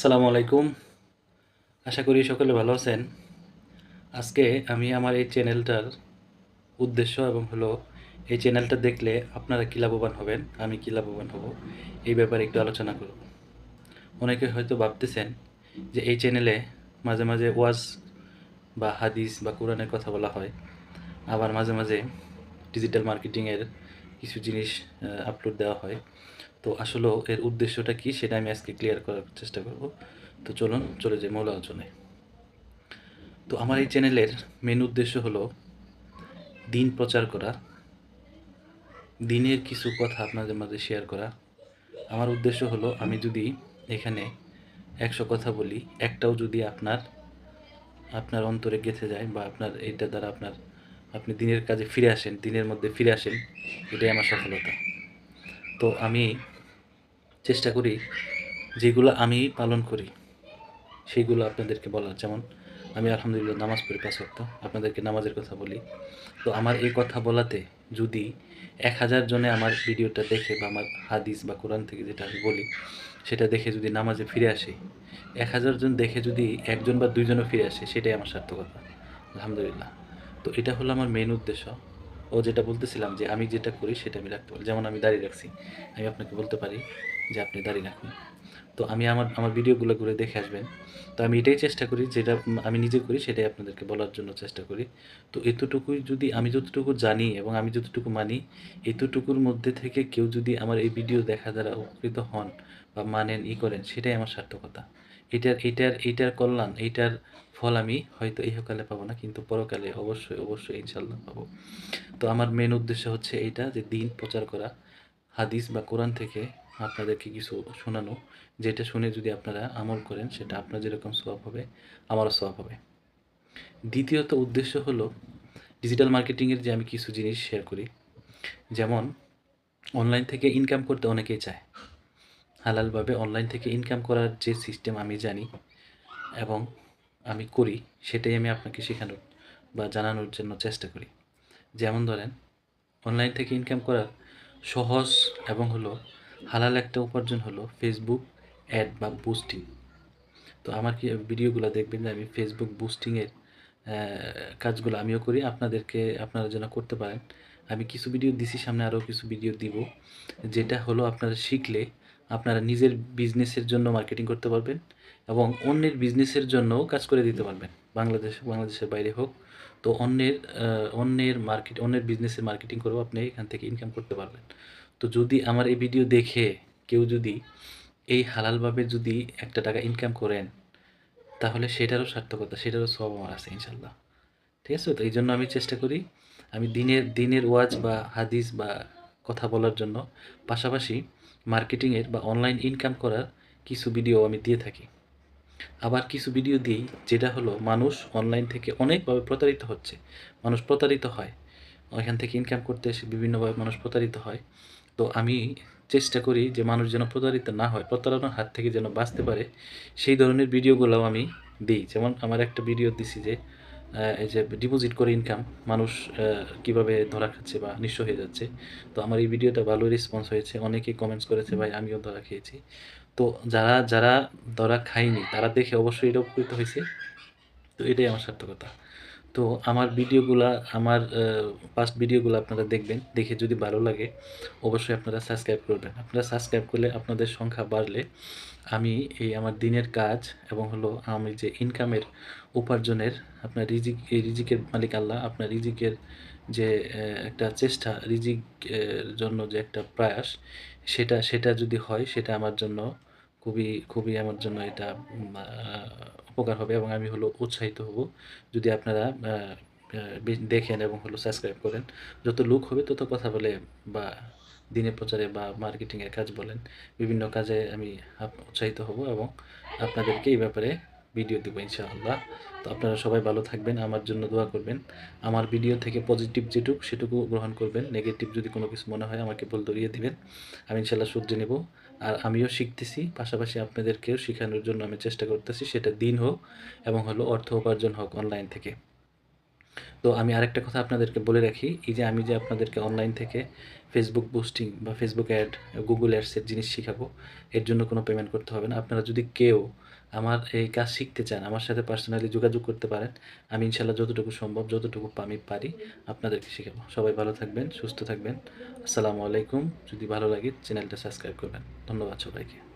আসসালামু আলাইকুম। আশা করি সকলে ভালো আছেন। আজকে আমি আমার এই চ্যানেলটার উদ্দেশ্য এবং হলো এই চ্যানেলটা দেখলে আপনারা কী লাভবান হবেন, আমি কী লাভবান হব, এই ব্যাপারে একটু আলোচনা করব। অনেকে হয়তো ভাবতেছেন যে এই চ্যানেলে মাঝে মাঝে ওয়াজ বা হাদিস বা কোরআনের কথা বলা হয়। আবার মাঝে মাঝে ডিজিটাল মার্কেটিংয়ের কিছু জিনিস আপলোড দেওয়া হয়। তো আসলেও এর উদ্দেশ্যটা কি সেটা আমি আজকে ক্লিয়ার করার চেষ্টা করব। তো চলুন, চলে যাই মূল আলোচনায়। তো আমার এই চ্যানেলের মেন উদ্দেশ্য হলো দিন প্রচার করা, দিনের কিছু কথা আপনাদের মাঝে শেয়ার করা। আমার উদ্দেশ্য হলো আমি যদি এখানে একশো কথা বলি, একটাও যদি আপনার আপনার অন্তরে গেঁথে যায় বা আপনার এইটা দ্বারা আপনার, আপনি দিনের কাজে ফিরে আসেন, দিনের মধ্যে ফিরে আসেন, এটাই আমার সফলতা। তো আমি চেষ্টা করি যেগুলো আমি পালন করি সেইগুলো আপনাদেরকে বলার। যেমন, আমি আলহামদুলিল্লাহ নামাজ পড়ি পাঁচ ওয়াক্ত, আপনাদেরকে নামাজের কথা বলি। তো আমার এই কথা বলাতে যদি এক হাজার জনে আমার ভিডিওটা দেখে বা আমার হাদিস বা কোরআন থেকে যেটা আমি বলি, সেটা দেখে যদি নামাজে ফিরে আসে, এক হাজার জন দেখে যদি একজন বা দুইজনও ফিরে আসে, সেটাই আমার সার্থকতা। আলহামদুলিল্লাহ। তো এটা হলো আমার মেন উদ্দেশ্য। ও যেটা বলতেছিলাম যে আমি যেটা করি সেটা আমি রাখতে পারি। যেমন আমি দাঁড়িয়ে রাখছি, আমি আপনাকে বলতে পারি যে আপনি দাঁড়িয়ে রাখুন। তো আমি আমার আমার ভিডিওগুলো করে দেখে আসবেন। তো আমি এটাই চেষ্টা করি যেটা আমি নিজে করি সেটাই আপনাদেরকে বলার জন্য চেষ্টা করি। তো এতটুকুই যদি, আমি যতটুকু জানি এবং আমি যতটুকু মানি, এতটুকুর মধ্যে থেকে কেউ যদি আমার এই ভিডিও দেখা দ্বারা উপকৃত হন বা মানেন, ই করেন, সেটাই আমার সার্থকতা। এটার এটার এইটার কল্যাণ এইটার ফল আমি হয়তো ইহকালে পাবো না, কিন্তু পরকালে অবশ্যই অবশ্যই ইনশাল্লাহ পাবো। তো আমার মেন উদ্দেশ্য হচ্ছে এইটা যে দিন প্রচার করা, হাদিস বা কোরআন থেকে আপনাদেরকে কিছু শোনানো, যেটা শুনে যদি আপনারা আমল করেন, সেটা আপনার যেরকম সব হবে, আমারও সব হবে। দ্বিতীয়ত উদ্দেশ্য হলো ডিজিটাল মার্কেটিংয়ের যে আমি কিছু জিনিস শেয়ার করি, যেমন অনলাইন থেকে ইনকাম করতে অনেকেই চায়। হালালভাবে অনলাইন থেকে ইনকাম করার যে সিস্টেম আমি জানি এবং আমি করি, সেটাই আমি আপনাকে শেখানোর বা জানানোর জন্য চেষ্টা করি। যেমন ধরেন অনলাইন থেকে ইনকাম করার সহজ এবং হলো হালাল একটা উপার্জন হলো ফেসবুক অ্যাড বা বুস্টিং তো আমার কি ভিডিওগুলো দেখবেন যে আমি ফেসবুক বুস্টিংয়ের কাজগুলো আমিও করি, আপনাদেরকে আপনারা যেন করতে পারেন। আমি কিছু ভিডিও দিছি, সামনে আরও কিছু ভিডিও দিব, যেটা হলো আপনারা শিখলে আপনারা নিজের বিজনেসের জন্য মার্কেটিং করতে পারবেন এবং অন্যের বিজনেসের জন্যও কাজ করে দিতে পারবেন। বাংলাদেশ, বাংলাদেশের বাইরে হোক। তো অন্যের অন্যের মার্কেট অন্যের বিজনেসের মার্কেটিং করেও আপনি এখান থেকে ইনকাম করতে পারবেন। তো যদি আমার এই ভিডিও দেখে কেউ যদি এই হালালভাবে যদি একটা টাকা ইনকাম করেন, তাহলে সেটারও সার্থকতা, সেটারও সব আমার আছে ইনশাল্লাহ ঠিক আছে? তো এই জন্য আমি চেষ্টা করি, আমি দিনের দিনের ওয়াজ বা হাদিস বা কথা বলার জন্য। পাশাপাশি মার্কেটিংয়ের বা অনলাইন ইনকাম করার কিছু ভিডিও আমি দিয়ে থাকি। আবার কিছু ভিডিও দিই, যেটা হলো মানুষ অনলাইন থেকে অনেকভাবে প্রতারিত হচ্ছে। মানুষ প্রতারিত হয়। ওইখান থেকে ইনকাম করতে এসে বিভিন্নভাবে মানুষ প্রতারিত হয়। তো আমি চেষ্টা করি যে মানুষ যেন প্রতারিত না হয়, প্রতারণার হাত থেকে যেন বাঁচতে পারে। সেই ধরনের ভিডিওগুলোও আমি দিই। যেমন আমার একটা ভিডিও দিছি যে এই যে ডিপোজিট করে ইনকাম মানুষ কীভাবে ধরা খাচ্ছে বা নিঃস্ব হয়ে যাচ্ছে। তো আমার এই ভিডিওটা ভালো রেসপন্স হয়েছে। অনেকেই কমেন্টস করেছে, ভাই, আমিও ধরা খেয়েছি। তো যারা যারা ধরা খায়নি, তারা দেখে অবশ্যই এটা উপকৃত হয়েছে। তো এটাই আমার সার্থকতা। তো আমার ভিডিওগুলা, আমার পাস্ট ভিডিওগুলো আপনারা দেখবেন, দেখে যদি ভালো লাগে, অবশ্যই আপনারা সাবস্ক্রাইব করবেন। আপনারা সাবস্ক্রাইব করলে আপনাদের সংখ্যা বাড়লে আমি এই আমার দিনের কাজ এবং হলো আমি যে ইনকামের উপার্জনের আপনার রিজিক, এই রিজিকের মালিক আল্লাহ, আপনার রিজিকের যে একটা চেষ্টা, রিজিক এর জন্য যে একটা প্রয়াস, সেটা সেটা যদি হয়, সেটা আমার জন্য খুবই খুবই আমার জন্য এটা উপকার হবে এবং আমি হলো উৎসাহিত হব। যদি আপনারা দেখেন এবং হলো সাবস্ক্রাইব করেন, যত লোক হবে তত কথা বলে বা দিনে প্রচারে বা মার্কেটিংয়ের কাজ বলেন, বিভিন্ন কাজে আমি উৎসাহিত হব এবং আপনাদেরকে এই ব্যাপারে ভিডিও দেবো ইনশাআল্লাহ। তো আপনারা সবাই ভালো থাকবেন, আমার জন্য দোয়া করবেন। আমার ভিডিও থেকে পজিটিভ যেটুকু সেটুকু গ্রহণ করবেন নেগেটিভ যদি কোনো কিছু মনে হয় আমাকে বল ধরিয়ে দিবেন, আমি ইনশাল্লাহ শুধরে নেব। আর আমিও শিখতেছি, পাশাপাশি আপনাদেরকেও শেখানোর জন্য আমি চেষ্টা করতেছি, সেটা দিন হোক এবং হলো অর্থ উপার্জন হোক অনলাইন থেকে। তো আমি আরেকটা কথা আপনাদেরকে বলে রাখি, এই যে আমি যে আপনাদেরকে অনলাইন থেকে ফেসবুক পোস্টিং বা ফেসবুক অ্যাড গুগল অ্যাডসের জিনিস শেখাবো, এর জন্য কোনো পেমেন্ট করতে হবে না। আপনারা যদি কেউ আমার এই কাজ শিখতে চান, আমার সাথে পার্সোনালি যোগাযোগ করতে পারেন, আমি ইনশাল্লাহ যতটুকু সম্ভব, যতটুকু আমি পারি আপনাদেরকে শেখাবো। সবাই ভালো থাকবেন, সুস্থ থাকবেন। আসসালামু আলাইকুম। যদি ভালো লাগে চ্যানেলটা সাবস্ক্রাইব করবেন। ধন্যবাদ সবাইকে।